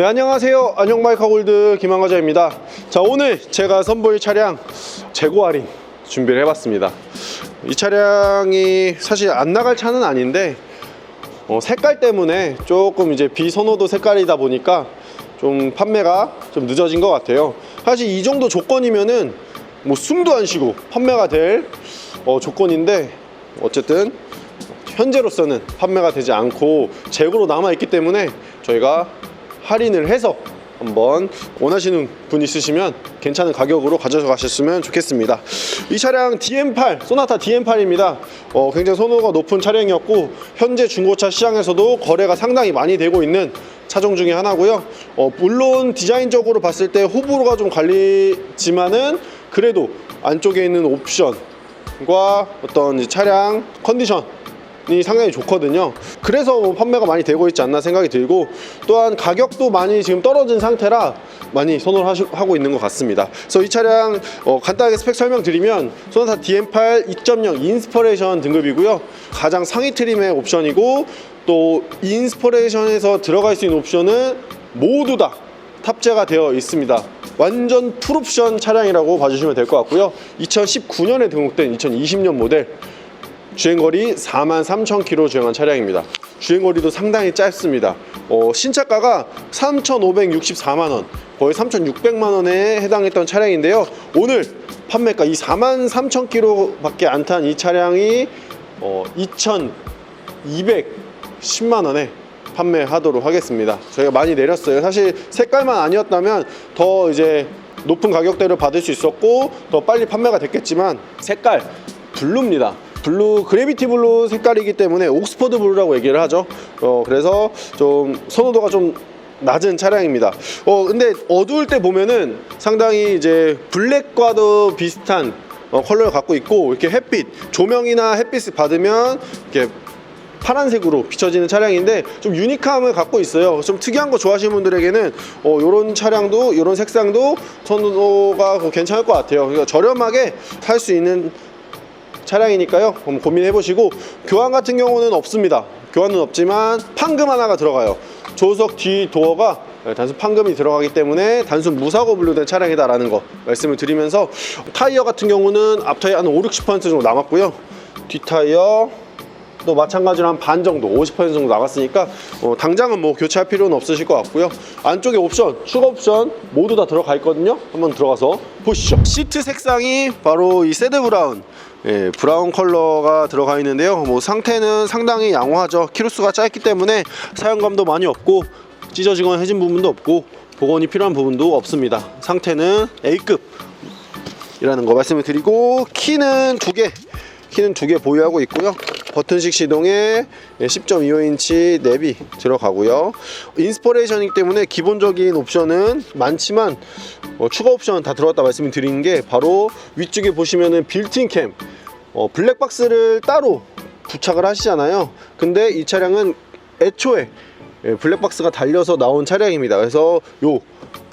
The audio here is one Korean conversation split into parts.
네, 안녕하세요. 안녕마이카 골드 김한과자입니다. 자, 오늘 제가 선보일 차량 재고 할인 준비를 해봤습니다. 이 차량이 사실 안 나갈 차는 아닌데 어, 색깔 때문에 조금 이제 비선호도 색깔이다 보니까 좀 판매가 좀 늦어진 것 같아요. 사실 이 정도 조건이면은 뭐 숨도 안 쉬고 판매가 될 어, 조건인데 어쨌든 현재로서는 판매가 되지 않고 재고로 남아 있기 때문에 저희가 할인을 해서 한번 원하시는 분 있으시면 괜찮은 가격으로 가져가셨으면 좋겠습니다. 이 차량 DM8 소나타 DM8입니다. 어, 굉장히 선호가 높은 차량이었고 현재 중고차 시장에서도 거래가 상당히 많이 되고 있는 차종 중에 하나고요. 어, 물론 디자인적으로 봤을 때 호불호가 좀 갈리지만은 그래도 안쪽에 있는 옵션과 어떤 차량 컨디션 이 상당히 좋거든요. 그래서 뭐 판매가 많이 되고 있지 않나 생각이 들고 또한 가격도 많이 지금 떨어진 상태라 많이 선호를 하고 있는 것 같습니다. 그래서 이 차량 어, 간단하게 스펙 설명드리면 소나타 DM8 2.0 인스퍼레이션 등급이고요. 가장 상위 트림의 옵션이고 또 인스퍼레이션에서 들어갈 수 있는 옵션은 모두 다 탑재가 되어 있습니다. 완전 풀옵션 차량이라고 봐주시면 될 것 같고요. 2019년에 등록된 2020년 모델 주행거리 4만 3천 킬로 주행한 차량입니다. 주행거리도 상당히 짧습니다. 어, 신차가가 3,564만 원, 거의 3,600만 원에 해당했던 차량인데요. 오늘 판매가 이 4만 3천 킬로밖에 안 탄 이 차량이 어, 2,210만 원에 판매하도록 하겠습니다. 저희가 많이 내렸어요. 사실 색깔만 아니었다면 더 이제 높은 가격대를 받을 수 있었고 더 빨리 판매가 됐겠지만 색깔 블루입니다. 블루 그래비티 블루 색깔이기 때문에 옥스퍼드 블루라고 얘기를 하죠. 어 그래서 좀 선호도가 좀 낮은 차량입니다. 어 근데 어두울 때 보면은 상당히 이제 블랙과도 비슷한 어, 컬러를 갖고 있고 이렇게 햇빛 조명이나 햇빛을 받으면 이렇게 파란색으로 비춰지는 차량인데 좀 유니크함을 갖고 있어요. 좀 특이한 거 좋아하시는 분들에게는 어, 이런 차량도 이런 색상도 선호도가 괜찮을 것 같아요. 그러니까 저렴하게 살수 있는 차량이니까요. 한번 고민해 보시고 교환 같은 경우는 없습니다. 교환은 없지만 판금 하나가 들어가요. 조석 뒤 도어가 단순 판금이 들어가기 때문에 단순 무사고 분류된 차량이다라는 거 말씀을 드리면서 타이어 같은 경우는 앞 타이어 한 5, 60% 정도 남았고요. 뒷 타이어 또 마찬가지로 한 반 정도 50% 정도 나갔으니까 어, 당장은 뭐 교체할 필요는 없으실 것 같고요. 안쪽에 옵션 추가 옵션 모두 다 들어가 있거든요. 한번 들어가서 보시죠. 시트 색상이 바로 이 세드 브라운. 예, 브라운 컬러가 들어가 있는데요. 뭐 상태는 상당히 양호하죠. 키로수가 짧기 때문에 사용감도 많이 없고 찢어지거나 해진 부분도 없고 복원이 필요한 부분도 없습니다. 상태는 A급. 이라는 거 말씀을 드리고 키는 두개. 키는 두 개 보유하고 있고요. 버튼식 시동에 10.25인치 내비 들어가고요. 인스퍼레이션이기 때문에 기본적인 옵션은 많지만 어, 추가 옵션 다 들어갔다 말씀을 드리는 게 바로 위쪽에 보시면은 빌트인 캠 어, 블랙박스를 따로 부착을 하시잖아요. 근데 이 차량은 애초에 예, 블랙박스가 달려서 나온 차량입니다. 그래서 요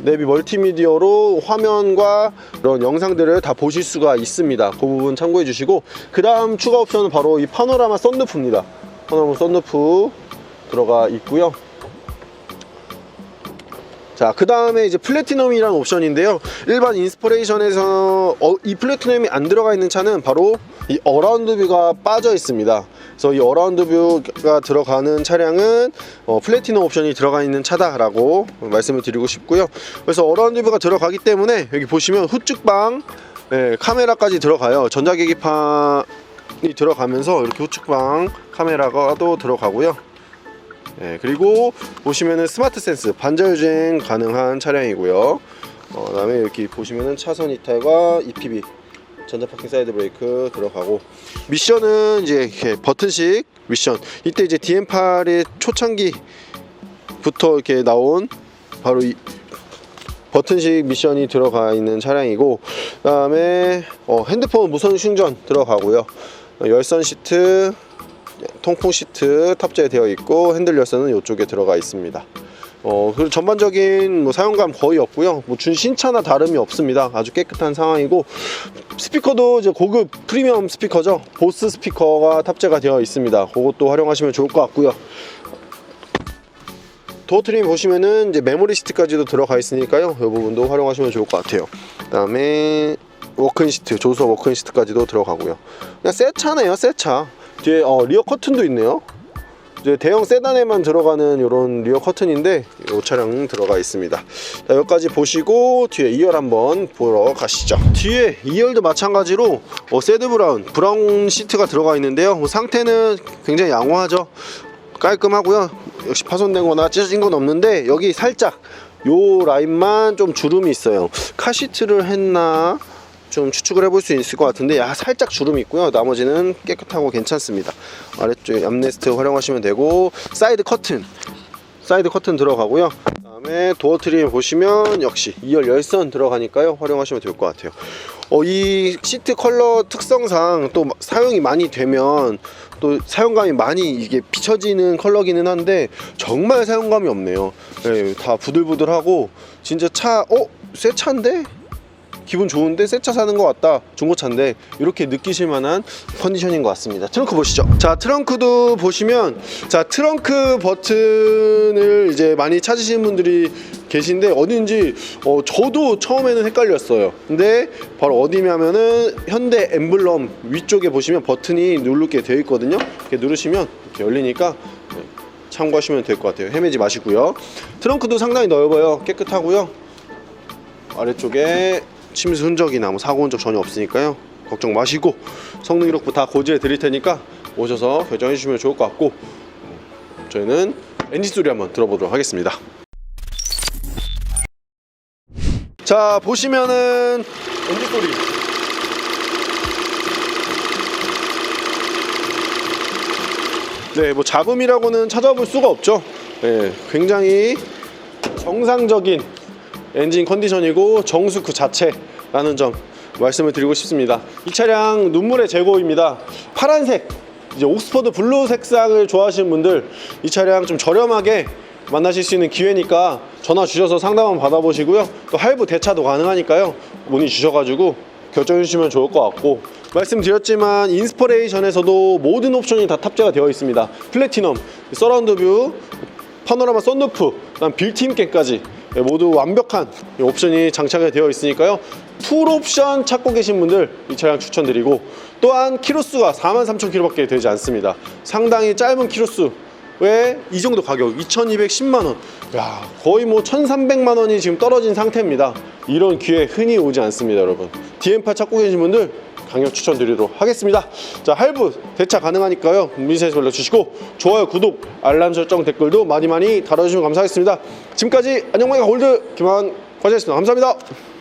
내비 멀티미디어로 화면과 그런 영상들을 다 보실 수가 있습니다. 그 부분 참고해 주시고 그 다음 추가 옵션은 바로 이 파노라마 썬루프입니다. 파노라마 썬루프 들어가 있고요. 자, 그 다음에 이제 플래티넘이라는 옵션인데요. 일반 인스퍼레이션에서 어, 이 플래티넘이 안 들어가 있는 차는 바로 이 어라운드 뷰가 빠져 있습니다. 그래서 이 어라운드 뷰가 들어가는 차량은 어, 플래티넘 옵션이 들어가 있는 차다라고 말씀을 드리고 싶고요. 그래서 어라운드 뷰가 들어가기 때문에 여기 보시면 후측방 예, 카메라까지 들어가요. 전자계기판이 들어가면서 이렇게 후측방 카메라가 또 들어가고요. 예, 그리고 보시면은 스마트 센스 반절 주행 가능한 차량이고요. 어, 그 다음에 여기 보시면은 차선 이탈과 EPB 전자 파킹 사이드 브레이크 들어가고 미션은 이제 이렇게 버튼식 미션. 이때 이제 DM8의 초창기부터 이렇게 나온 바로 이 버튼식 미션이 들어가 있는 차량이고 그 다음에 어, 핸드폰 무선 충전 들어가고요. 어, 열선 시트 통풍 시트 탑재되어 있고 핸들 열선은 이쪽에 들어가 있습니다. 어, 그리고 전반적인 뭐 사용감 거의 없고요. 뭐 준신차나 다름이 없습니다. 아주 깨끗한 상황이고 스피커도 이제 고급 프리미엄 스피커죠. 보스 스피커가 탑재가 되어 있습니다. 그것도 활용하시면 좋을 것 같고요. 도어 트림 보시면은 이제 메모리 시트까지도 들어가 있으니까요. 이 부분도 활용하시면 좋을 것 같아요. 그 다음에 워크인 시트, 조수석 워크인 시트까지도 들어가고요. 그냥 새 차네요, 새 차. 뒤에 어, 리어 커튼도 있네요. 이제 대형 세단에만 들어가는 이런 리어 커튼인데 이 차량 들어가 있습니다. 자, 여기까지 보시고 뒤에 2열 한번 보러 가시죠. 뒤에 2열도 마찬가지로 어, 새드 브라운, 브라운 시트가 들어가 있는데요. 뭐 상태는 굉장히 양호하죠. 깔끔하고요. 역시 파손된 거나 찢어진 건 없는데 여기 살짝 요 라인만 좀 주름이 있어요. 카시트를 했나? 좀 추측을 해볼 수 있을 것 같은데 야 살짝 주름이 있고요. 나머지는 깨끗하고 괜찮습니다. 아래쪽에 암레스트 활용하시면 되고 사이드 커튼. 사이드 커튼 들어가고요. 그 다음에 도어 트림 보시면 역시 2열 열선 들어가니까요. 활용하시면 될 것 같아요. 어, 이 시트 컬러 특성상 또 사용이 많이 되면 또 사용감이 많이 이게 비춰지는 컬러기는 한데 정말 사용감이 없네요. 네, 다 부들부들하고 진짜 차 어? 새 차인데? 기분 좋은데 새 차 사는 것 같다 중고차인데 이렇게 느끼실 만한 컨디션인 것 같습니다. 트렁크 보시죠. 자 트렁크도 보시면 자 트렁크 버튼을 이제 많이 찾으시는 분들이 계신데 어딘지 어, 저도 처음에는 헷갈렸어요. 근데 바로 어디냐면은 현대 엠블럼 위쪽에 보시면 버튼이 누르게 되어 있거든요. 이렇게 누르시면 이렇게 열리니까 네, 참고하시면 될 것 같아요. 헤매지 마시고요. 트렁크도 상당히 넓어요. 깨끗하고요. 아래쪽에 침수 흔적이나 뭐 사고 흔적 전혀 없으니까요. 걱정 마시고 성능 기록부 다 고지해 드릴 테니까 오셔서 결정해 주시면 좋을 것 같고 저희는 엔진 소리 한번 들어보도록 하겠습니다. 자 보시면은 엔진 소리. 네, 뭐 잡음이라고는 찾아볼 수가 없죠. 네, 굉장히 정상적인 엔진 컨디션이고 정수 그 자체 라는 점 말씀을 드리고 싶습니다. 이 차량 눈물의 제고입니다. 파란색 이제 옥스퍼드 블루 색상을 좋아하시는 분들 이 차량 좀 저렴하게 만나실 수 있는 기회니까 전화 주셔서 상담 한번 받아보시고요. 또 할부 대차도 가능하니까요. 문의 주셔가지고 결정해 주시면 좋을 것 같고 말씀드렸지만 인스퍼레이션에서도 모든 옵션이 다 탑재가 되어 있습니다. 플래티넘, 서라운드 뷰, 파노라마 썬루프, 그다음 빌트인께까지 네, 모두 완벽한 이 옵션이 장착이 되어 있으니까요. 풀 옵션 찾고 계신 분들 이 차량 추천드리고 또한 키로수가 43,000km밖에 되지 않습니다. 상당히 짧은 키로수 왜이 정도 가격 2,210만 원. 야, 거의 뭐 1,300만 원이 지금 떨어진 상태입니다. 이런 기회 흔히 오지 않습니다, 여러분. DM8 찾고 계신 분들 강력 추천드리도록 하겠습니다. 자, 할부 대차 가능하니까요. 문의사에서 연락 주시고 좋아요, 구독, 알람 설정, 댓글도 많이 많이 달아주시면 감사하겠습니다. 지금까지 안녕마이가 골드 김한 과장이었습니다. 감사합니다.